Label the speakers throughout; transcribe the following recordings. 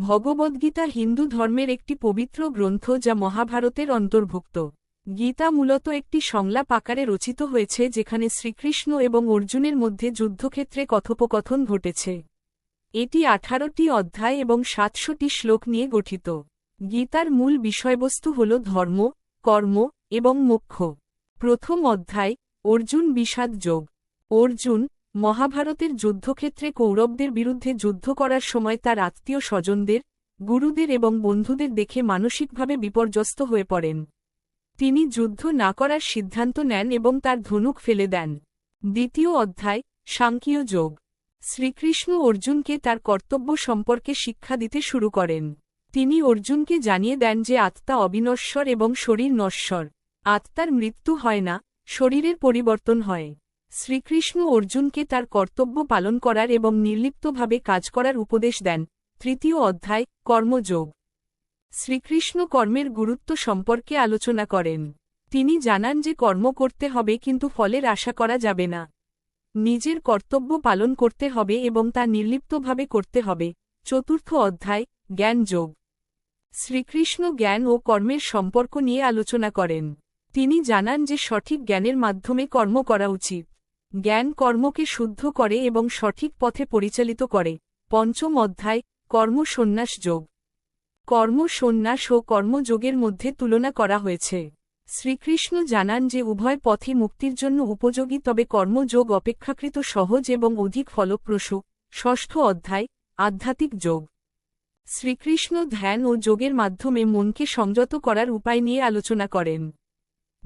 Speaker 1: ভগবদ্গীতা হিন্দু ধর্মের একটি পবিত্র গ্রন্থ যা মহাভারতের অন্তর্ভুক্ত। গীতা মূলত একটি সংলাপ আকারে রচিত হয়েছে যেখানে শ্রীকৃষ্ণ এবং অর্জুনের মধ্যে যুদ্ধক্ষেত্রে কথোপকথন ঘটেছে। এটি আঠারোটি অধ্যায় এবং সাতশোটি শ্লোক নিয়ে গঠিত। গীতার মূল বিষয়বস্তু হল ধর্ম, কর্ম এবং মোক্ষ। প্রথম অধ্যায়, অর্জুন বিষাদ যোগ। অর্জুন মহাভারতের যুদ্ধক্ষেত্রে কৌরবদের বিরুদ্ধে যুদ্ধ করার সময় তার আত্মীয় স্বজনদের, গুরুদের এবং বন্ধুদের দেখে মানসিকভাবে বিপর্যস্ত হয়ে পড়েন। তিনি যুদ্ধ না করার সিদ্ধান্ত নেন এবং তার ধনুক ফেলে দেন। দ্বিতীয় অধ্যায় সাংকীয় যোগ। শ্রীকৃষ্ণ অর্জুনকে তার কর্তব্য সম্পর্কে শিক্ষা দিতে শুরু করেন। তিনি অর্জুনকে জানিয়ে দেন যে আত্মা অবিনশ্বর এবং শরীর নশ্বর। আত্মার মৃত্যু হয় না, শরীরের পরিবর্তন হয়। শ্রীকৃষ্ণ অর্জুনকে তার কর্তব্য পালন করার এবং নির্লিপ্তভাবে কাজ করার উপদেশ দেন। তৃতীয় অধ্যায়, কর্মযোগ। শ্রীকৃষ্ণ কর্মের গুরুত্ব সম্পর্কে আলোচনা করেন। তিনি জানান যে কর্ম করতে হবে কিন্তু ফলের আশা করা যাবে না। নিজের কর্তব্য পালন করতে হবে এবং তা নির্লিপ্তভাবে করতে হবে। চতুর্থ অধ্যায় জ্ঞান যোগ শ্রীকৃষ্ণ জ্ঞান ও কর্মের সম্পর্ক নিয়ে আলোচনা করেন। তিনি জানান যে সঠিক জ্ঞানের মাধ্যমে কর্ম করা উচিত। জ্ঞান কর্মকে শুদ্ধ করে এবং সঠিক পথে পরিচালিত করে। পঞ্চম অধ্যায়, কর্ম সন্ন্যাস যোগ। কর্ম সন্ন্যাস ও কর্মযোগের মধ্যে তুলনা করা হয়েছে। শ্রীকৃষ্ণ জানান যে উভয় পথই মুক্তির জন্য উপযোগী, তবে কর্মযোগ অপেক্ষাকৃত সহজ এবং অধিক ফলপ্রসূ। ষষ্ঠ অধ্যায়, আধ্যাত্মিক যোগ। শ্রীকৃষ্ণ ধ্যান ও যোগের মাধ্যমে মনকে সংযত করার উপায় নিয়ে আলোচনা করেন।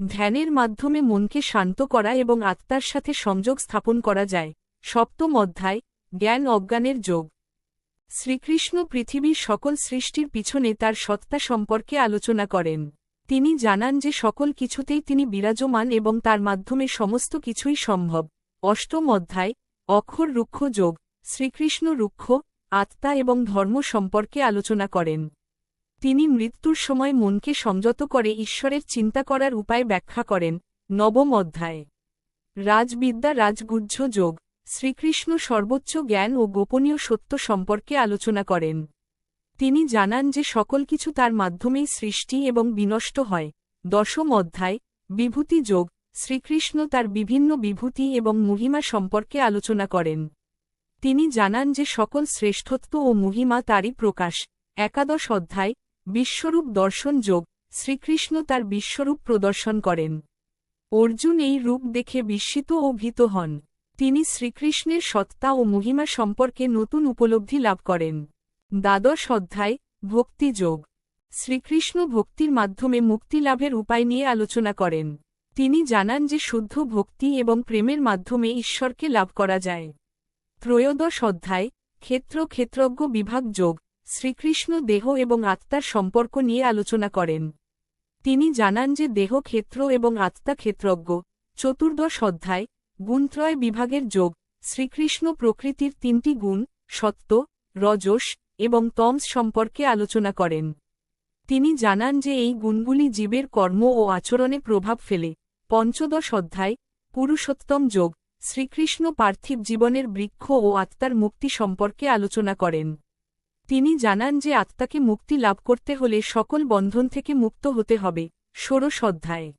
Speaker 1: ধ্যানের মাধ্যমে মনকে শান্ত করা এবং আত্মার সাথে সংযোগ স্থাপন করা যায়। সপ্তম অধ্যায়, জ্ঞান অজ্ঞানের যোগ। শ্রীকৃষ্ণ পৃথিবীর সকল সৃষ্টির পিছনে তার সত্তা সম্পর্কে আলোচনা করেন। তিনি জানান যে সকল কিছুতেই তিনি বিরাজমান এবং তার মাধ্যমে সমস্ত কিছুই সম্ভব। অষ্টম অধ্যায়, অক্ষর রুক্ষ যোগ। শ্রীকৃষ্ণ রুক্ষ, আত্মা এবং ধর্ম সম্পর্কে আলোচনা করেন। তিনি মৃত্যুর সময় মনকে সংযত করে ঈশ্বরের চিন্তা করার উপায় ব্যাখ্যা করেন, নবম অধ্যায়। রাজবিদ্যা, রাজগুহ্য যোগ, শ্রীকৃষ্ণ সর্বোচ্চ জ্ঞান ও গোপনীয় সত্য সম্পর্কে আলোচনা করেন। তিনি জানান যে সকল কিছু তার মাধ্যমেই সৃষ্টি এবং বিনষ্ট হয়। দশম অধ্যায়, বিভূতি যোগ, শ্রীকৃষ্ণ তার বিভিন্ন বিভূতি এবং মহিমা সম্পর্কে আলোচনা করেন। তিনি জানান যে সকল শ্রেষ্ঠত্ব ও মহিমা তারই প্রকাশ। একাদশ অধ্যায় বিশ্বরূপ দর্শন যোগ, শ্রীকৃষ্ণ তার বিশ্বরূপ প্রদর্শন করেন। অর্জুন এই রূপ দেখে বিস্মিত ও ভীত হন। তিনি শ্রীকৃষ্ণের সত্তা ও মহিমা সম্পর্কে নতুন উপলব্ধি লাভ করেন। দ্বাদশ অধ্যায় ভক্তিযোগ শ্রীকৃষ্ণ ভক্তির মাধ্যমে মুক্তি লাভের উপায় নিয়ে আলোচনা করেন। তিনি জানান যে শুদ্ধ ভক্তি এবং প্রেমের মাধ্যমে ঈশ্বরকে লাভ করা যায়। ত্রয়োদশ অধ্যায়, ক্ষেত্র ক্ষেত্রজ্ঞ বিভাগ যোগ। শ্রীকৃষ্ণ দেহ এবং আত্মার সম্পর্ক নিয়ে আলোচনা করেন। তিনি জানান যে দেহ ক্ষেত্র এবং আত্মা ক্ষেত্রজ্ঞ। চতুর্দশ অধ্যায় গুণত্রয় বিভাগের যোগ। শ্রীকৃষ্ণ প্রকৃতির তিনটি গুণ, সত্য, রজস এবং তমস সম্পর্কে আলোচনা করেন। তিনি জানান যে এই গুণগুলি জীবের কর্ম ও আচরণে প্রভাব ফেলে। পঞ্চদশ অধ্যায়, পুরুষোত্তম যোগ। শ্রীকৃষ্ণ পার্থিব জীবনের বৃক্ষ ও আত্মার মুক্তি সম্পর্কে আলোচনা করেন। তিনি জানান যে আত্মাকে মুক্তি লাভ করতে হলে সকল বন্ধন থেকে মুক্ত হতে হবে। ষোড়শ অধ্যায়।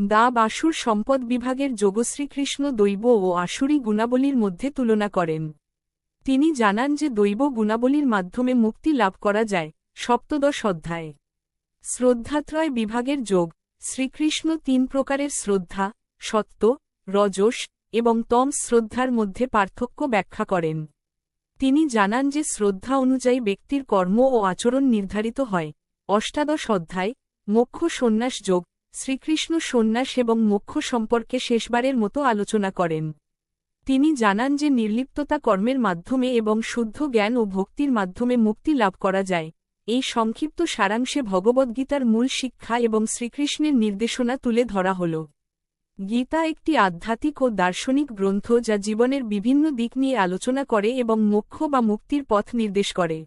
Speaker 1: দা বাসুর সম্পদ বিভাগের যোগশ্রীকৃষ্ণ দৈব ও আসুরি গুণাবলীর মধ্যে তুলনা করেন। তিনি জানান যে দৈব গুণাবলীর মাধ্যমে মুক্তি লাভ করা যায়। সপ্তদশ অধ্যায়। শ্রদ্ধাত্রয় বিভাগের যোগ। শ্রীকৃষ্ণ তিন প্রকারের শ্রদ্ধা, সত্য, রজস এবং তম শ্রদ্ধার মধ্যে পার্থক্য ব্যাখ্যা করেন। তিনি জানান যে শ্রদ্ধা অনুযায়ী ব্যক্তির কর্ম ও আচরণ নির্ধারিত হয়। অষ্টাদশ অধ্যায়, মোক্ষ সন্ন্যাস যোগ, শ্রীকৃষ্ণ সন্ন্যাস এবং মোক্ষ সম্পর্কে শেষবারের মতো আলোচনা করেন। তিনি জানান যে নির্লিপ্ততা কর্মের মাধ্যমে এবং শুদ্ধ জ্ঞান ও ভক্তির মাধ্যমে মুক্তি লাভ করা যায়। এই সংক্ষিপ্ত সারাংশে ভগবদ্গীতার মূল শিক্ষা এবং শ্রীকৃষ্ণের নির্দেশনা তুলে ধরা হল। গীতা একটি আধ্যাত্মিক ও দার্শনিক গ্রন্থ যা জীবনের বিভিন্ন দিক নিয়ে আলোচনা করে এবং মোক্ষ বা মুক্তির পথ নির্দেশ করে।